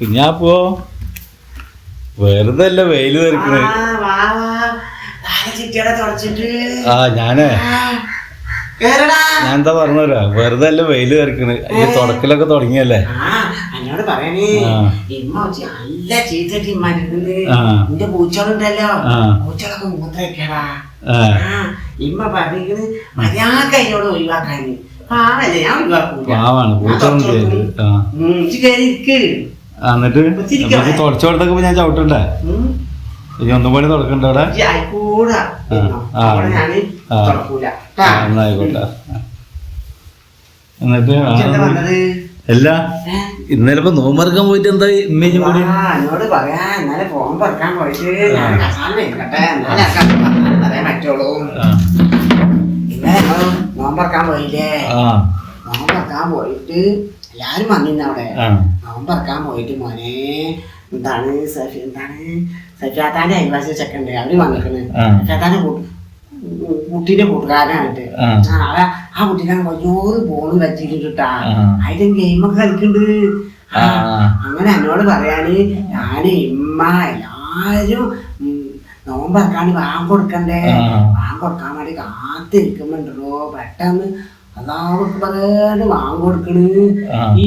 കുഞ്ഞാപ്പോ വെറുതെ അല്ല വെയിൽ തെറിക്കണേ? ആ ഞാനേ. ഞാനെന്താ ഞാൻ എന്താ പറഞ്ഞുതരാ? വെറുതെ അല്ല വെയിൽ തെറിക്കണ്? ഈ തുടക്കിലൊക്കെ തുടങ്ങിയല്ലേ? എന്നോട് പറയണേ. ഇമ്മ നല്ല ചീത്തട്ടി. നിന്റെ പൂച്ചകളുണ്ടല്ലോ. പൂച്ചകളൊക്കെ മൂത്ര വെക്കടാ ആ. ആ, ഇമ്മ പറഞ്ഞിരിക്കുന്നത് മര്യാദ അതിനോട് ഒഴിവാക്കാൻ. പാവല്ലേ ഞാൻ ഒഴിവാക്കൂല. പാവാണ്. പൂച്ചൊന്നും കയറി ആ എന്നിട്ട് നമുക്ക് തുടച്ചു കൊടുത്തൊക്കെ ഞാൻ ചവിട്ടണ്ടേ? ഇനി ഒന്നും പണി തുടക്കണ്ട അവിടെ? ഇജ്ജ് ആയിക്കൂടാ. ഇരുന്നോ. ആ. അവിടെ ഞാൻ ആ. തുറക്കൂല ആ, എന്നായിക്കോട്ടെ എന്നിട്ട് അല്ല? ഇന്നലെ ഇപ്പൊ നോമ്പറക്കാൻ പോയിട്ട് എന്താ ഇമ്മേജും കൂടി? ആ, എന്നോട് പറയാ എന്നാലെ ഫോൺ പറക്കാൻ പോയിട്ട് പറ്റുള്ളൂ. ഇന്നലെ നോമ്പറക്കാൻ പോയില്ലേ? നോമ്പറക്കാൻ പോയിട്ട് എല്ലാരും വന്നിരുന്നു നോമ്പറക്കാൻ പോയിട്ട് മോനെ. എന്താണ് സഫി എന്താണ്? സഫിയാത്താന്റെ അയൽവാസി ചെക്കണ്ട് അവർ വന്നിക്കണ് ആ. സഫിയാത്താന്റെ കൂട്ട് കുട്ടീന്റെ കൂട്ടുകാരനായിട്ട് ആ. കുട്ടീനെ വലിയൊരു ബോൾ വെച്ചിട്ടാ അതിന്റെ ഗെയിമൊക്കെ കളിക്കുന്നുണ്ട്. അങ്ങനെ എന്നോട് പറയാന് ഞാൻ ഇമ്മ എല്ലാരും നോമ്പറക്കാണ്ട് നോമ്പറക്കാണ് വാങ്ങ കൊടുക്കണ്ടേ. വാങ്ങ കൊടുക്കാൻ വേണ്ടി കാത്തിരിക്കുമ്പോണ്ടല്ലോ പെട്ടെന്ന്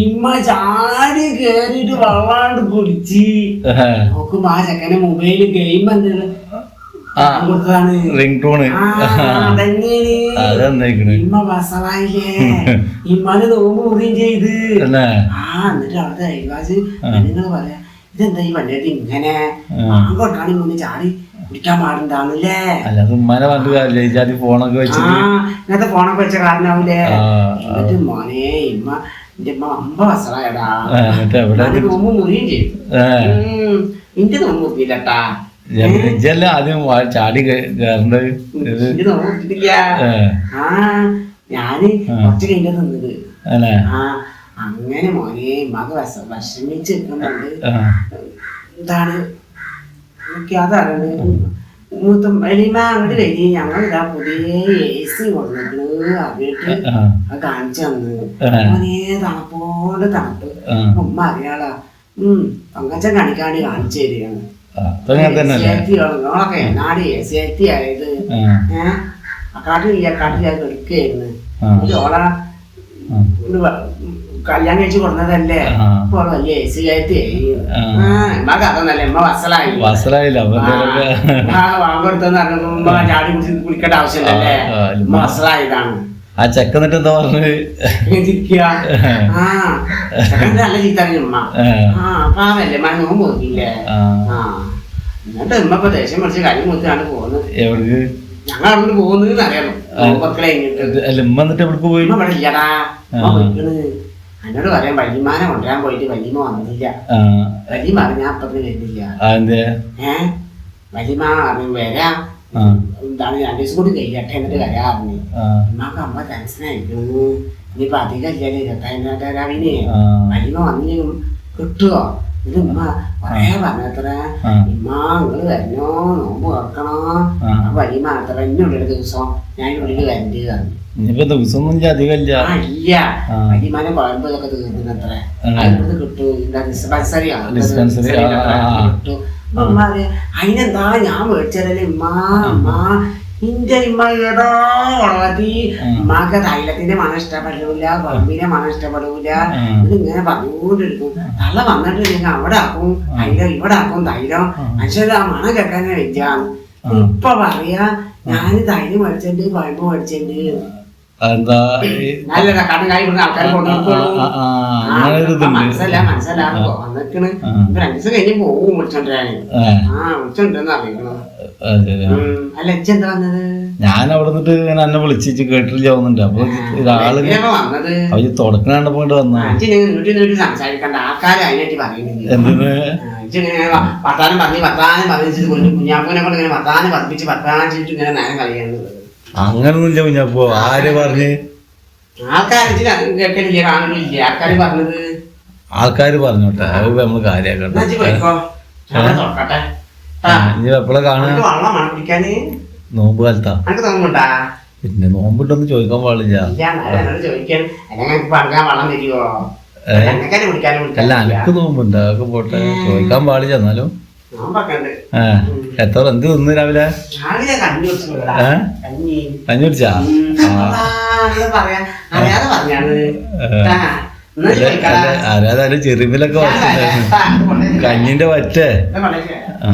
ഇമ്മ ചാടി കേറിട്ട് വെള്ളാണ്ട് കുടിച്ച്. നോക്കുമ്പോ ആ ചെക്കന്റെ മൊബൈൽ ഗെയിം എന്താണ് റിംഗ് ടൂണ് ഇമ്മ വസവായില്ലേ ഇമ്മാന് നോമ്പ് മുറിയും ചെയ്ത്. തന്നെ. ആ എന്നിട്ട് അവിടുത്തെ അയൽവാസി നിങ്ങൾ പറയാ ഇതെന്താ ഈ വണ്ടിയിട്ട് ഇങ്ങനെ? ചാടി. കുടിക്കാൻ പാടുണ്ടാവുന്നില്ലേ അല്ല അത് ഉമ്മാനെ കാര്യം കാര്യമില്ല. ഫോണൊക്കെ വെച്ചിട്ട്. ഇങ്ങനത്തെ ഫോണൊക്കെ വെച്ച കാരണാവൂലേ? എന്നിട്ട് മോനെ ഇമ്മ എന്റെ ഉമ്മ അമ്പ വസറായടാ നോമ്പ് മുറിയും ചെയ്തു എന്റെ. നോമ്പ് മുറിയില്ലട്ടാ ഇജ്ജല്ലേ ആദ്യം ചാടി കേ- കേറണ്ടത് ഇത് ഇന്റെ നോമ്പ് മുറിയിട്ടില്ല ആ. ഞാൻ കുറച്ച് കഴിഞ്ഞ നിന്നത് ആ അങ്ങനെ മോനെ മക വിഷ വിഷമിച്ച് നിൽക്കുന്നുണ്ട് എന്താണ്? എനിക്ക് അതറിയണ് മൂത്ത എളിമ അങ്ങോട്ട് കഴിഞ്ഞ് ഞങ്ങൾ ഇതാ പുതിയ എ സി ആ, അത് കാണിച്ചു തന്നു. മോനെ തണുപ്പോണ്ട് തണുപ്പ്. ഉമ്മ അറിയാളാ. ഉം പങ്കച്ചൻ കാണിക്കാണ്ട് കാണിച്ചു തരികയാണ്. നോളൊക്കെ നാട് ആ, ഏഹ് അക്കാട്ടിലില്ല അക്കാട്ടിൽ ഞാൻ എടുക്കുകയായിരുന്നു ഓള കല്യാണം കഴിച്ച് വസലായി വസലായില്ല? ആവശ്യമില്ലല്ലേ? ആ, വസലായതാണ്. ചെക്ക എന്നിട്ട് എന്താ പറഞ്ഞത്? നല്ല ഉമ്മ പാവല്ലേ? എന്നിട്ട് ഉമ്മ ഇപ്പൊ ദേഷ്യം പോകുന്നത്. എവിടെ ഞങ്ങൾ പോകുന്നത് അല്ല ഉമ്മ എന്നിട്ട് പോയി? ഇവിടെ ഇല്ലടാ. എന്നോട് പറയാൻ വല്യമാനെ കൊണ്ടുവരാൻ പോയിട്ട് വല്യമ്മ വന്നില്ല വല്യമ്മ അറിഞ്ഞ അപ്പത്തിന് വരുന്നില്ല അതെന്തേ? ഏ? വല്യമ്മ അറിഞ്ഞു വരാം. എന്താണ് രണ്ടു ദിവസം കൂടി കഴിയട്ടെ എന്നിട്ട് വരാറിഞ്ഞു. ഉമ്മക്ക് അമ്മ ടെൻഷനായിരിക്കുന്നു. ഇനിയിപ്പൊ അധികം ഇല്ലല്ലേ ഇരുപത്തതിനായിരം രാവിലെ ആ. വല്യമ്മ വന്നില്ലെങ്കിൽ കിട്ടുവോ? ഇത് ഉമ്മ കൊറേ പറഞ്ഞത്ര ഇമ്മ നിങ്ങൾ വരണോ? നോമ്പ് ദിവസം. ഞാൻ ഉള്ളിൽ വരണ്ട് പറഞ്ഞു. ഇനിയിപ്പോ ദിവസമൊന്നും ഇല്ല. വല്യമാനെ കുഴമ്പ് ഇതൊക്കെ കിട്ടും. ഡിസ്പെൻസറി. കിട്ടും. അതിനെന്താ? ഞാൻ മേടിച്ചതല്ലേ ഉമ്മ ഉമ്മ. ഇന്റെ ഉമ്മ ഏതോ വളർത്തി ഉമ്മാക്ക് തൈലത്തിന്റെ മണം ഇഷ്ടപ്പെടില്ല കുഴമ്പിന്റെ മണം ഇഷ്ടപ്പെടില്ല. ഇതിങ്ങനെ പറഞ്ഞുകൊണ്ടിരിക്കും. തള്ള വന്നിട്ട് നിങ്ങൾ അവിടെ ആക്കും തൈലം ഇവിടെ ആക്കും തൈലം. മനുഷ്യര് ആ മണം കേൾക്കാൻ വെച്ചാണ് ഇപ്പൊ പറയാ ഞാൻ തൈലം മേടിച്ചിട്ടുണ്ട് കുഴമ്പ് മേടിച്ചിട്ടുണ്ട്. എന്താ ഞാൻ അവിടെ നിന്നിട്ട് ഇങ്ങനെ എന്നെ വിളിച്ചിട്ട് കേട്ടില്ല പോകുന്നുണ്ട് അപ്പൊ ഒരാൾ അവർ തുടക്കണ പോയിട്ട് വന്നു. എന്തിന്? വർത്താനം പറഞ്ഞ് വർത്താനം പറഞ്ഞിട്ട് കുഞ്ഞാപ്പൂനെ കൊണ്ട് ഇങ്ങനെ വർത്താനം പറഞ്ഞിട്ട് വർത്താനം ചെയ്തിട്ട് ഇങ്ങനെ നേരം കളിയുന്നത് അങ്ങനൊന്നുമില്ല കുഞ്ഞപ്പോ ആര് പറഞ്ഞ്? ആൾക്കാര് പറഞ്ഞോട്ടെ. അത് നമ്മൾ കാര്യാക്കട്ടെ. ഇനി എപ്പോഴാ കാണാൻ നോമ്പ് കാലത്താ. പിന്നെ നോമ്പിട്ടൊന്നും ചോദിക്കാൻ പാടില്ല. അല്ല അനക്ക് നോമ്പുണ്ട്. അതൊക്കെ പോട്ടെ. ചോദിക്കാൻ പാടില്ല എന്നാലും. എത്ര എന്ത് തിന്നു രാവിലെ? കഞ്ഞി കുടിച്ചാ? ചെറുപ്പിലൊക്കെ കഞ്ഞിന്റെ വറ്റേ. ആ.